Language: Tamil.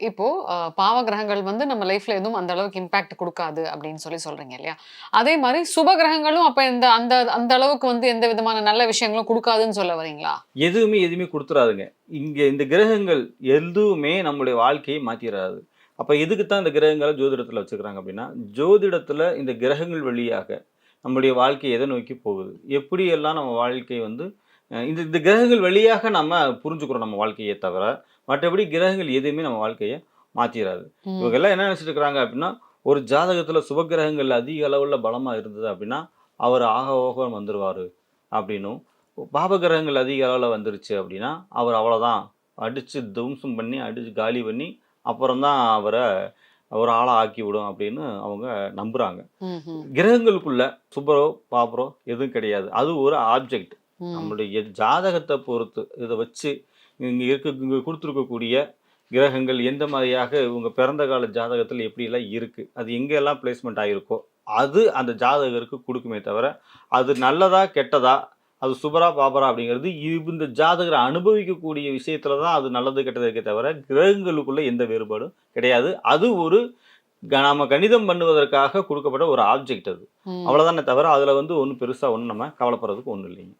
இப்போ பாவ கிரகங்கள் வந்து நம்ம லைஃப்ல எதுவும் அந்த அளவுக்கு இம்பாக்ட் கொடுக்காது அப்படின்னு சொல்லி சொல்றீங்க இல்லையா? அதே மாதிரி சுப கிரகங்களும் அப்ப இந்த அந்த அந்த அளவுக்கு வந்து எந்த விதமான நல்ல விஷயங்களும் கொடுக்காதுன்னு சொல்ல வரீங்களா? எதுவுமே எதுவுமே கொடுத்துறாதுங்க இங்க இந்த கிரகங்கள் எதுவுமே நம்மளுடைய வாழ்க்கையை மாத்திராது அப்ப எதுக்கு தான் இந்த கிரகங்களை ஜோதிடத்துல வச்சுக்கிறாங்க அப்படின்னா, ஜோதிடத்துல இந்த கிரகங்கள் வழியாக நம்முடைய வாழ்க்கை எதை நோக்கி போகுது? எப்படியெல்லாம் நம்ம வாழ்க்கை வந்து இந்த இந்த கிரகங்கள் வழியாக நம்ம புரிஞ்சுக்கிறோம் நம்ம வாழ்க்கையே தவிர, மற்றபடி கிரகங்கள் எதுவுமே நம்ம வாழ்க்கைய மாத்திறாது. ம். இவங்க எல்லாம் என்ன நினைச்சிட்டு இருக்கிறாங்க அப்படின்னா, ஒரு ஜாதகத்துல சுப கிரகங்கள் அதிக அளவுல பலமா இருந்தது அப்படின்னா, அவர் ஆக ஓஹோன்னு வந்துருவாரு அப்படின்னும், பாப கிரகங்கள் அதிக அளவுல வந்துருச்சு அப்படின்னா, அவர் அவ்வளோதான் அடிச்சு துவம்சம் பண்ணி, அடிச்சு காலி பண்ணி, அப்புறம் தான் அவர ஒரு ஆளா ஆக்கிவிடும் அப்படின்னு அவங்க நம்புறாங்க. ம்ஹ்ம். கிரகங்களுக்குள்ள சுபரோ, பாபரோ எதுவும் கிடையாது. அது ஒரு ஆப்ஜெக்ட். ம். நம்முடைய ஜாதகத்த பொறுத்து இத வச்சு இங்க இருக்க இங்க குடுத்துருக்கக்கூடிய கிரகங்கள் எந்த மாதிரியாக இவங்க பிறந்த கால ஜாதகத்துல எப்படியெல்லாம் இருக்கு, அது எங்கெல்லாம் பிளேஸ்மெண்ட் ஆகியிருக்கோ, அது அந்த ஜாதகருக்கு குடுக்குமே தவிர, அது நல்லதா, கெட்டதா, அது சுபரா, பாபரா அப்படிங்கிறது இந்த ஜாதகர் அனுபவிக்கக்கூடிய விஷயத்துல தான் அது நல்லது, கெட்டது இருக்கே தவிர, கிரகங்களுக்குள்ள எந்த வேறுபாடும் கிடையாது. அது ஒரு நாம கணிதம் பண்ணுவதற்காக குடுக்கப்பட்ட ஒரு ஆப்ஜெக்ட் அது. அவ்வளோதானே தவிர, அதுல வந்து ஒண்ணும் பெருசா ஒண்ணும் நம்ம கவலைப்படுறதுக்கு ஒண்ணும் இல்லைங்க.